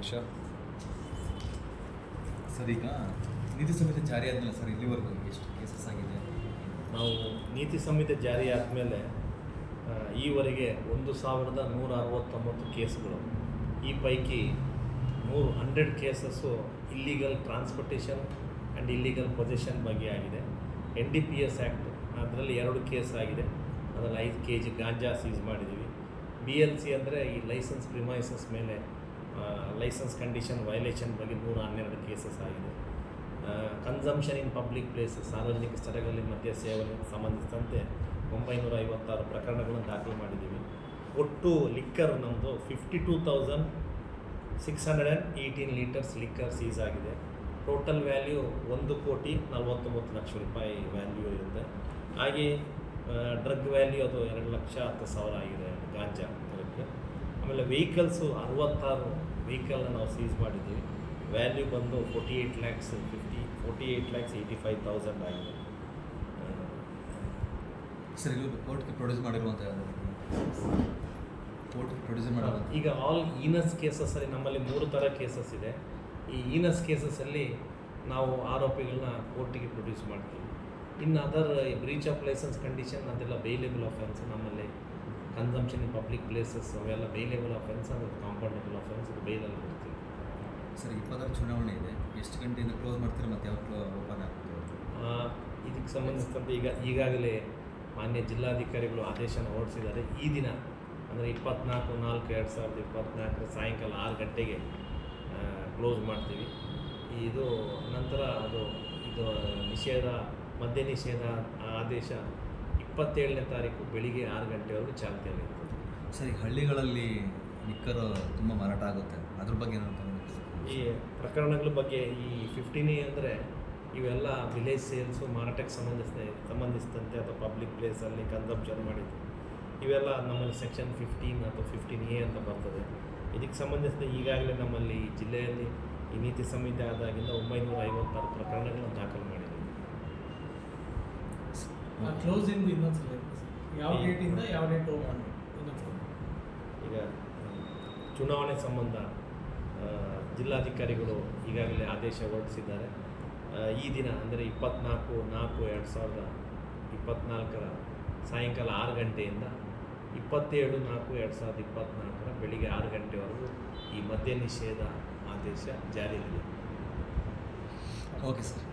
ಹರ್ಷ sir, ಈಗ ನೀತಿ ಸಂಹಿತೆ ಜಾರಿ ಆದಮೇಲೆ ಸರ್, ಇಲ್ಲಿವರೆಗೂ ಎಷ್ಟು ಕೇಸಸ್ ಆಗಿದೆ? ನಾವು ನೀತಿ ಸಂಹಿತೆ ಜಾರಿ ಆದಮೇಲೆ ಈವರೆಗೆ ಒಂದು ಸಾವಿರದ ನೂರ ಅರವತ್ತೊಂಬತ್ತು ಕೇಸ್ಗಳು. ಈ ಪೈಕಿ ನೂರು hundred cases illegal transportation and illegal possession ಬಗ್ಗೆ ಆಗಿದೆ. N D P S act ಅದರಲ್ಲಿ ಎರಡು ಕೇಸ್ ಆಗಿದೆ. ಅದರಲ್ಲಿ ಐದು ಕೆ ಜಿ ಗಾಂಜಾ ಸೀಸ್ ಮಾಡಿದ್ದೀವಿ. ಬಿ ಎಲ್ ಸಿ ಅಂದರೆ ಈ ಲೈಸೆನ್ಸ್ ಪ್ರಿಮೈಸಸ್ ಮೇಲೆ ಲೈಸೆನ್ಸ್ ಕಂಡೀಷನ್ ವೈಲೇಷನ್ ಬಗ್ಗೆ ನೂರ ಹನ್ನೆರಡು ಕೇಸಸ್ ಆಗಿದೆ. ಕನ್ಸಂಪ್ಷನ್ ಇನ್ ಪಬ್ಲಿಕ್ ಪ್ಲೇಸ್ ಸಾರ್ವಜನಿಕ ಸ್ಥಳಗಳಲ್ಲಿ ಮದ್ಯ ಸೇವನೆ ಸಂಬಂಧಿಸಿದಂತೆ ಒಂಬೈನೂರ ಐವತ್ತಾರು ಪ್ರಕರಣಗಳನ್ನು ದಾಖಲು ಮಾಡಿದ್ದೀವಿ. ಒಟ್ಟು ಲಿಕ್ಕರ್ ನಮ್ಮದು fifty two thousand six hundred and eighteen liters liquor seize ಆಗಿದೆ. ಟೋಟಲ್ ವ್ಯಾಲ್ಯೂ ಒಂದು ಕೋಟಿ ನಲವತ್ತೊಂಬತ್ತು ಲಕ್ಷ ರೂಪಾಯಿ ವ್ಯಾಲ್ಯೂ ಇರುತ್ತೆ. ಹಾಗೆ ಡ್ರಗ್ ವ್ಯಾಲ್ಯೂ ಅದು ಎರಡು ಲಕ್ಷ ಹತ್ತು ಸಾವಿರ ಆಗಿದೆ, ಗಾಂಜಾ. ಆಮೇಲೆ ವೆಹಿಕಲ್ಸು ಅರವತ್ತಾರು ವೆಹಿಕಲ್ನ ನಾವು ಸೀಸ್ ಮಾಡಿದ್ದೀವಿ ವ್ಯಾಲ್ಯೂ ಬಂದು forty eight lakhs fifty forty eight lakhs eighty five thousand ಆಗಿದೆ ಸರ್ ಇಲ್ಲಿ ಕೋರ್ಟ್ಗೆ ಪ್ರೊಡ್ಯೂಸ್ ಮಾಡಿರುವಂಥ ಕೋರ್ಟ್ಗೆ ಪ್ರೊಡ್ಯೂಸ್ ಮಾಡಿರುವಂಥ ಈಗ ಆಲ್ ಈನಸ್ ಕೇಸಸ್ಸಲ್ಲಿ ನಮ್ಮಲ್ಲಿ ಮೂರು ಥರ ಕೇಸಸ್ ಇದೆ. ಈ ಈನಸ್ ಕೇಸಸ್ಸಲ್ಲಿ ನಾವು ಆರೋಪಿಗಳನ್ನ ಕೋರ್ಟಿಗೆ ಪ್ರೊಡ್ಯೂಸ್ ಮಾಡ್ತೀವಿ. ಇನ್ನು other breach of licence condition ಅದೆಲ್ಲ ಬೇಲೇಬಲ್ ಅಫೆನ್ಸ್ ನಮ್ಮಲ್ಲಿ ಕನ್ಸಂಪ್ಷನ್ ಇನ್ ಪಬ್ಲಿಕ್ ಪ್ಲೇಸಸ್ ಅವೆಲ್ಲ ಬೇಲೆಬಲ್ ಆಫೆನ್ಸ್ ಅದು ಕಾಂಪೌಂಡಬಲ್ ಆಫೆನ್ಸ್ ಅದು ಬೇಲಲ್ಲಿ ಬರ್ತೀವಿ ಸರ್ ಇಪ್ಪತ್ತಾರು ಚುನಾವಣೆ ಇದೆ. ಎಷ್ಟು ಗಂಟೆಯಿಂದ ಕ್ಲೋಸ್ ಮಾಡ್ತೀರಾ ಮತ್ತು ಯಾವಾಗ ಓಪನ್ ಆಗ್ತದೆ? ಇದಕ್ಕೆ ಸಂಬಂಧಿಸಿದಂತೆ ಈಗ ಈಗಾಗಲೇ ಮಾನ್ಯ ಜಿಲ್ಲಾಧಿಕಾರಿಗಳು ಆದೇಶನ ಹೊರಡಿಸಿದ್ದಾರೆ. ಈ ದಿನ ಅಂದರೆ ಇಪ್ಪತ್ನಾಲ್ಕು ನಾಲ್ಕು ಎರಡು ಸಾವಿರದ ಇಪ್ಪತ್ನಾಲ್ಕರ ಸಾಯಂಕಾಲ ಆರು ಗಂಟೆಗೆ ಕ್ಲೋಸ್ ಮಾಡ್ತೀವಿ. ಇದು ನಂತರ ಅದು ಇದು ನಿಷೇಧ ಮದ್ಯ ನಿಷೇಧ ಆದೇಶ ಇಪ್ಪತ್ತೇಳನೇ ತಾರೀಕು ಬೆಳಿಗ್ಗೆ ಆರು ಗಂಟೆವರೆಗೂ ಇರ್ತದೆ. ಸರಿ ಹಳ್ಳಿಗಳಲ್ಲಿ ನಿಕ್ಕರ್ ತುಂಬ ಮಾರಾಟ ಆಗುತ್ತೆ. ಅದ್ರ ಬಗ್ಗೆ ಏನಂತ ಈ ಪ್ರಕರಣಗಳ ಬಗ್ಗೆ ಈ ಫಿಫ್ಟೀನ್ ಅಂದರೆ ಇವೆಲ್ಲ ವಿಲೇಜ್ ಸೇಲ್ಸು ಮಾರಾಟಕ್ಕೆ ಸಂಬಂಧಿಸಿದ ಸಂಬಂಧಿಸಿದಂತೆ ಅಥವಾ ಪಬ್ಲಿಕ್ ಪ್ಲೇಸಲ್ಲಿ ಕನ್ಸಂಪ್ಷನ್ ಮಾಡಿದ್ದು. ಇವೆಲ್ಲ ನಮ್ಮಲ್ಲಿ ಸೆಕ್ಷನ್ ಫಿಫ್ಟೀನ್ ಅಥವಾ ಫಿಫ್ಟೀನ್ ಎ ಅಂತ ಬರ್ತದೆ. ಇದಕ್ಕೆ ಸಂಬಂಧಿಸಿದ ಈಗಾಗಲೇ ನಮ್ಮಲ್ಲಿ ಜಿಲ್ಲೆಯಲ್ಲಿ ಈ ನೀತಿ ಸಂಹಿತೆ ಆದಾಗಿಂದ ಒಂಬೈನೂರ ಐವತ್ತಾರು ಪ್ರಕರಣಗಳನ್ನು ದಾಖಲು ಮಾಡಿದ್ದೀವಿ ಇನ್ನೊಂದು ಸಲ ಯಾವ ಡೇಟಿಂದ ಯಾವ ಡೇಟ್ ಓಪನ್ ಈಗ ಚುನಾವಣೆ ಸಂಬಂಧ ಜಿಲ್ಲಾಧಿಕಾರಿಗಳು ಈಗಾಗಲೇ ಆದೇಶ ಹೊರಡಿಸಿದ್ದಾರೆ. ಈ ದಿನ ಅಂದರೆ ಇಪ್ಪತ್ನಾಲ್ಕು ನಾಲ್ಕು ಎರಡು ಸಾವಿರದ ಇಪ್ಪತ್ನಾಲ್ಕರ ಸಾಯಂಕಾಲ ಆರು ಗಂಟೆಯಿಂದ ಇಪ್ಪತ್ತೇಳು ನಾಲ್ಕು ಎರಡು ಸಾವಿರದ ಇಪ್ಪತ್ನಾಲ್ಕರ ಬೆಳಿಗ್ಗೆ ಆರು ಗಂಟೆವರೆಗೂ ಈ ಮದ್ಯ ನಿಷೇಧ ಆದೇಶ ಜಾರಿಯಲ್ಲಿದೆ. Okay sir.